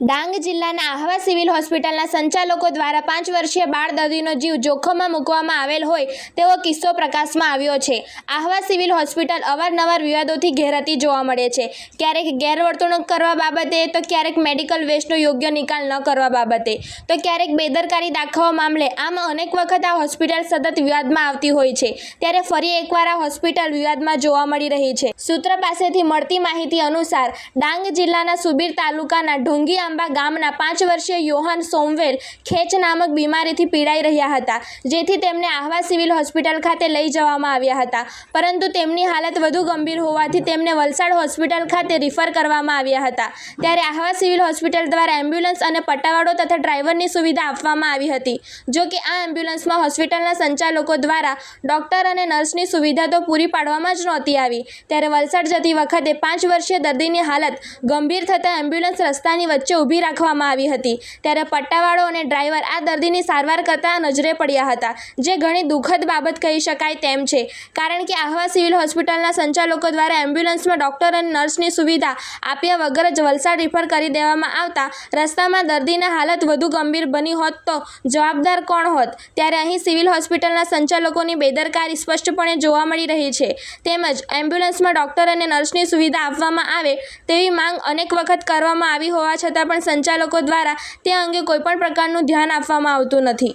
ડાંગ જિલ્લાના આહવા સિવિલ હોસ્પિટલના સંચાલકો દ્વારા પાંચ વર્ષીય બાળ દર્દીનો જીવ જોખમમાં મૂકવામાં આવેલ હોય તેવો કિસ્સો પ્રકાશમાં આવ્યો છે. આહવા સિવિલ હોસ્પિટલ અવારનવાર વિવાદોથી ઘેરાતી જોવા મળે છે. ક્યારેક ગેરવર્તણૂક કરવા બાબતે, તો ક્યારેક મેડિકલ વેસ્ટનો યોગ્ય નિકાલ ન કરવા બાબતે, તો ક્યારેક બેદરકારી દાખવવા મામલે. આમ અનેક વખત આ હોસ્પિટલ સતત વિવાદમાં આવતી હોય છે. ત્યારે ફરી એકવાર આ હોસ્પિટલ વિવાદમાં જોવા મળી રહી છે. સૂત્ર પાસેથી મળતી માહિતી અનુસાર, ડાંગ જિલ્લાના સુબીર તાલુકાના ઢોંગી આંબા ગામના પાંચ વર્ષીય યોહાન સોમવેલ ખેંચ નામક બીમારીથી પીડાઈ રહ્યા હતા, જેથી તેમને આહવા સિવિલ હોસ્પિટલ ખાતે લઈ જવામાં આવ્યા હતા. પરંતુ તેમની હાલત વધુ ગંભીર હોવાથી તેમને વલસાડ હોસ્પિટલ ખાતે રિફર કરવામાં આવ્યા હતા. ત્યારે આહવા સિવિલ હોસ્પિટલ દ્વારા એમ્બ્યુલન્સ અને પટ્ટાવાળો તથા ડ્રાઈવરની સુવિધા આપવામાં આવી હતી. જો કે આ એમ્બ્યુલન્સમાં હોસ્પિટલના સંચાલકો દ્વારા ડોક્ટર અને નર્સની સુવિધા તો પૂરી પાડવામાં જ નહોતી આવી. ત્યારે વલસાડ જતી વખતે પાંચ વર્ષીય દર્દીની હાલત ગંભીર થતાં એમ્બ્યુલન્સ રસ્તાની વચ્ચે ઊભી રાખવામાં આવી હતી. ત્યારે પટ્ટાવાળો અને ડ્રાઈવર આ દર્દીની સારવાર કરતા નજરે પડ્યા હતા. જે ઘણી દુઃખદ બાબત કહી શકાય તેમ છે. કારણ કે આહવા સિવિલ હોસ્પિટલના સંચાલકો દ્વારા એમ્બ્યુલન્સમાં ડોક્ટર અને નર્સની સુવિધા આપ્યા વગર જ વલસાડ રિફર કરી દેવામાં આવતા રસ્તામાં દર્દીના હાલત વધુ ગંભીર બની હોત તો જવાબદાર કોણ હોત? ત્યારે અહીં સિવિલ હોસ્પિટલના સંચાલકોની બેદરકારી સ્પષ્ટપણે જોવા મળી રહી છે. તેમજ એમ્બ્યુલન્સમાં ડોક્ટર અને નર્સની સુવિધા આપવામાં આવે તેવી માંગ અનેક વખત કરવામાં આવી હોવા છતાં પણ સંચાલકો દ્વારા તે અંગે કોઈપણ પ્રકારનું ધ્યાન આપવામાં આવતું નથી.